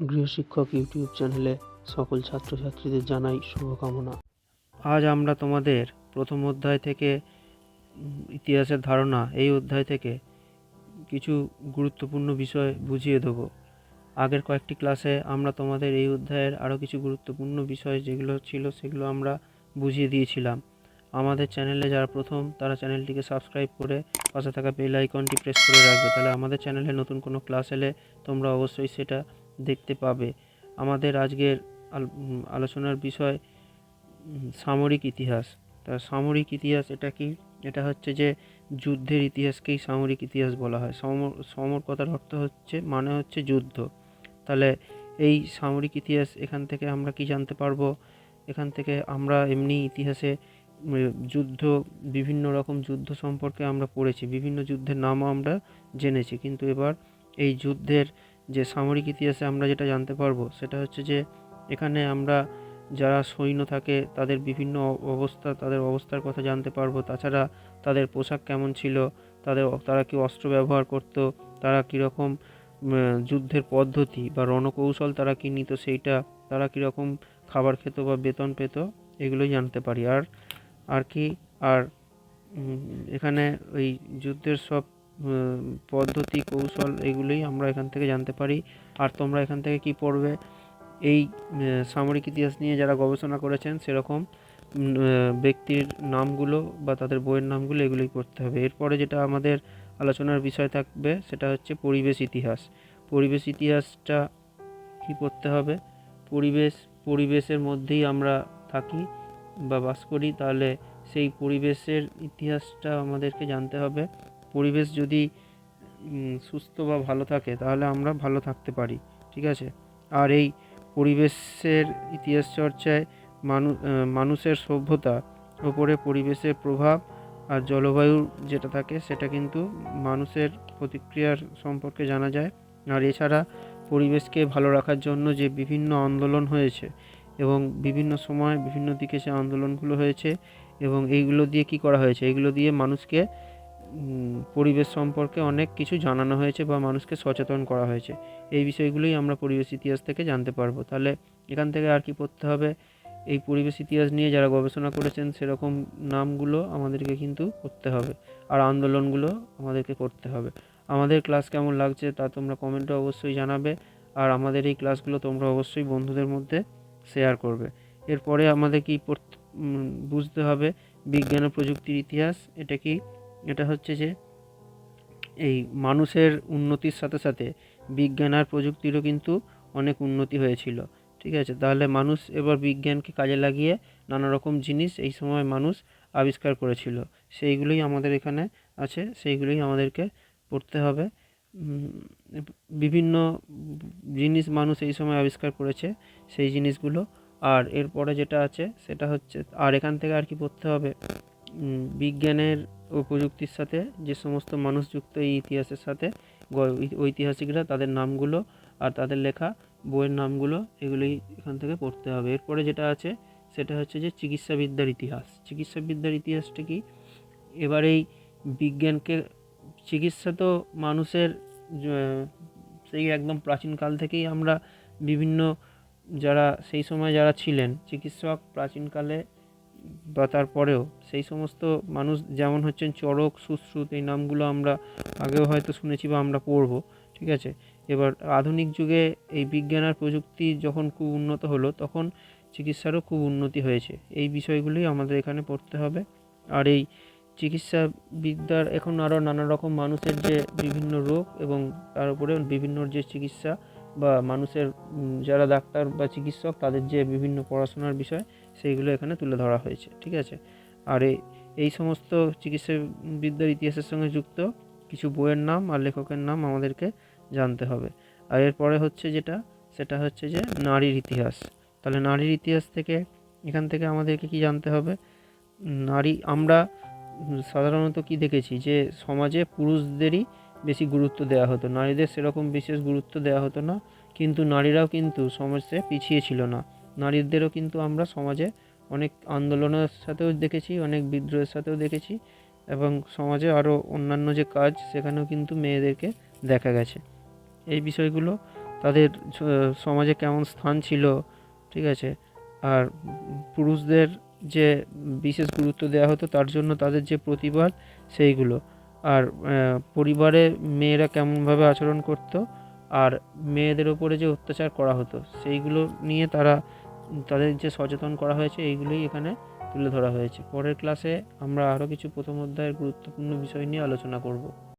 গৃহশিক্ষক YouTube চ্যানেলে সকল ছাত্রছাত্রীদের জানাই শুভকামনা। আজ আমরা তোমাদের প্রথম অধ্যায় থেকে ইতিহাসের ধারণা, এই অধ্যায় থেকে কিছু গুরুত্বপূর্ণ বিষয় বুঝিয়ে দেবো। আগের কয়েকটি ক্লাসে আমরা তোমাদের এই অধ্যায়ের আরও কিছু গুরুত্বপূর্ণ বিষয় যেগুলো ছিল সেগুলো আমরা বুঝিয়ে দিয়েছিলাম। আমাদের চ্যানেলে যারা প্রথম, তারা চ্যানেলটিকে সাবস্ক্রাইব করে পাশে থাকা বেল আইকনটি প্রেস করে রাখবে। তাহলে আমাদের চ্যানেলে নতুন কোনো ক্লাস এলে তোমরা অবশ্যই সেটা দেখতে পাবে। আমাদের আজকের আলোচনার বিষয় সামরিক ইতিহাস। তা সামরিক ইতিহাস এটা কি? এটা হচ্ছে যে যুদ্ধের ইতিহাসকেই সামরিক ইতিহাস বলা হয়। সমর সমর কথার অর্থ হচ্ছে মানে হচ্ছে যুদ্ধ। তাহলে এই সামরিক ইতিহাস এখান থেকে আমরা কি জানতে পারব? এখান থেকে আমরা এমনি ইতিহাসে যুদ্ধ, বিভিন্ন রকম যুদ্ধ সম্পর্কে আমরা পড়েছি। বিভিন্ন যুদ্ধের নামও আমরা জেনেছি। কিন্তু এবার এই যুদ্ধের যে সামরিক ইতিহাসে আমরা যেটা জানতে পারব সেটা হচ্ছে যে এখানে আমরা যারা সৈন্য থাকে তাদের বিভিন্ন অবস্থা, তাদের অবস্থার কথা জানতে পারব। তাছাড়া তাদের পোশাক কেমন ছিল, তাদের তারা কি অস্ত্র ব্যবহার করতো, তারা কীরকম যুদ্ধের পদ্ধতি বা রণকৌশল তারা কী নিত সেইটা, তারা কীরকম খাবার খেত বা বেতন পেত, এগুলোই জানতে পারি। আর আর কি? আর এখানে ওই যুদ্ধের সব পদ্ধতি, কৌশল এগুলোই আমরা এখান থেকে জানতে পারি। আর তোমরা এখান থেকে কি পড়বে? এই সামরিক ইতিহাস নিয়ে যারা গবেষণা করেছেন, সেরকম ব্যক্তির নামগুলো বা তাদের বইয়ের নামগুলো এগুলোই পড়তে হবে। এরপরে যেটা আমাদের আলোচনার বিষয় থাকবে, সেটা হচ্ছে পরিবেশ ইতিহাস। পরিবেশ ইতিহাসটা কি পড়তে হবে? পরিবেশ, পরিবেশের মধ্যেই আমরা থাকি বা বাস করি, তাহলে সেই পরিবেশের ইতিহাসটা আমাদেরকে জানতে হবে। পরিবেশ যদি সুস্থ বা ভালো থাকে, তাহলে আমরা ভালো থাকতে পারি, ঠিক আছে? আর এই পরিবেশের ইতিহাস চর্চায় মানু মানুষের সভ্যতা ওপরে পরিবেশের প্রভাব আর জলবায়ু যেটা থাকে, সেটা কিন্তু মানুষের প্রতিক্রিয়ার সম্পর্কে জানা যায়। আর এছাড়া পরিবেশকে ভালো রাখার জন্য যে বিভিন্ন আন্দোলন হয়েছে এবং বিভিন্ন সময় বিভিন্ন দিকে সে আন্দোলনগুলো হয়েছে এবং এইগুলো দিয়ে কি করা হয়েছে, এইগুলো দিয়ে মানুষকে পরিবেশ সম্পর্কে অনেক কিছু জানানো হয়েছে বা মানুষকে সচেতন করা হয়েছে। এই বিষয়গুলোই আমরা পরিবেশ ইতিহাস থেকে জানতে পারব। তাহলে এখান থেকে আর কি পড়তে হবে? এই পরিবেশ ইতিহাস নিয়ে যারা গবেষণা করেছেন, সেরকম নামগুলো আমাদেরকে কিন্তু করতে হবে। আর আন্দোলনগুলো আমাদেরকে করতে হবে। আমাদের ক্লাস কেমন লাগছে তা তোমরা কমেন্টে অবশ্যই জানাবে। আর আমাদের এই ক্লাসগুলো তোমরা অবশ্যই বন্ধুদের মধ্যে শেয়ার করবে। এরপরে আমাদের কি বুঝতে হবে? বিজ্ঞান ও প্রযুক্তির ইতিহাস, এটা কি এটা হচ্ছে যে এই মানুষের উন্নতির সাথে সাথে বিজ্ঞান আর প্রযুক্তিরও কিন্তু অনেক উন্নতি হয়েছিল, ঠিক আছে? তাহলে মানুষ এবার বিজ্ঞানকে কাজে লাগিয়ে নানা রকম জিনিস এই সময় মানুষ আবিষ্কার করেছিল। সেইগুলোই আমাদের এখানে আছে, সেইগুলোই আমাদেরকে পড়তে হবে। বিভিন্ন জিনিস মানুষ এই সময় আবিষ্কার করেছে সেই জিনিসগুলো। আর এরপরে যেটা আছে, সেটা হচ্ছে, আর এখান থেকে আর কি পড়তে হবে? বিজ্ঞানের ও প্রযুক্তির সাথে, যে সমস্ত মানুষ যুক্ত এই ইতিহাসের সাথে ঐতিহাসিকরা তাদের নামগুলো আর তাদের লেখা, বইয়ের নামগুলো এগুলোই এখান থেকে পড়তে হবে। এরপরে যেটা আছে, সেটা হচ্ছে যে চিকিৎসাবিদ্যার ইতিহাস। চিকিৎসাবিদ্যার ইতিহাসটা কি? এবার এই বিজ্ঞানকে, চিকিৎসা তো মানুষের সেই একদম প্রাচীনকাল থেকেই আমরা বিভিন্ন যারা, সেই সময় যারা ছিলেন, চিকিৎসক প্রাচীনকালে বা তারপরেও সেই সমস্ত মানুষ যেমন হচ্ছেন চরক সুশ্রুত, এই নামগুলো আমরা আগেও হয়তো শুনেছি বা আমরা পড়ব, ঠিক আছে? এবার আধুনিক যুগে এই বিজ্ঞান আর প্রযুক্তি যখন খুব উন্নত হলো, তখন চিকিৎসারও খুব উন্নতি হয়েছে। এই বিষয়গুলোই আমাদের এখানে পড়তে হবে। আর এই চিকিৎসা বিদ্যার এখন আরও নানা রকম মানুষের যে বিভিন্ন রোগ এবং তার উপরে বিভিন্ন যে চিকিৎসা বা মানুষের যারা ডাক্তার বা চিকিৎসক, তাদের যে বিভিন্ন পড়াশোনার বিষয় সেইগুলো এখানে তুলে ধরা হয়েছে, ঠিক আছে? আর এই সমস্ত চিকিৎসা বিদ্যার ইতিহাসের সঙ্গে যুক্ত কিছু বইয়ের নাম আর লেখকের নাম আমাদেরকে জানতে হবে। আর এরপরে হচ্ছে যেটা, সেটা হচ্ছে যে নারীর ইতিহাস। তাহলে নারীর ইতিহাস থেকে এখান থেকে আমাদেরকে কি জানতে হবে? নারী, আমরা সাধারণত কি দেখেছি? যে সমাজে পুরুষদেরই বেশি গুরুত্ব দেওয়া হতো, নারীদের সেরকম বিশেষ গুরুত্ব দেওয়া হতো না, কিন্তু নারীরাও কিন্তু সমাজে পিছিয়ে ছিল না। নারীদেরও কিন্তু আমরা সমাজে অনেক আন্দোলনের সাথেও দেখেছি, অনেক বিদ্রোহের সাথেও দেখেছি এবং সমাজে আরও অন্যান্য যে কাজ সেখানেও কিন্তু মেয়েদেরকে দেখা গেছে। এই বিষয়গুলো তাদের সমাজে কেমন স্থান ছিল, ঠিক আছে, আর পুরুষদের যে বিশেষ গুরুত্ব দেওয়া হতো তার জন্য তাদের যে প্রতিবাদ সেইগুলো। আর পরিবারে মেয়েরা কেমনভাবে আচরণ করতো, আর মেয়েদের ওপরে যে অত্যাচার করা হতো সেইগুলো নিয়ে তারা তাদের যে সচেতন করা হয়েছে, এইগুলোই এখানে তুলে ধরা হয়েছে। পরের ক্লাসে আমরা আরও কিছু প্রথম অধ্যায়ের গুরুত্বপূর্ণ বিষয় নিয়ে আলোচনা করব।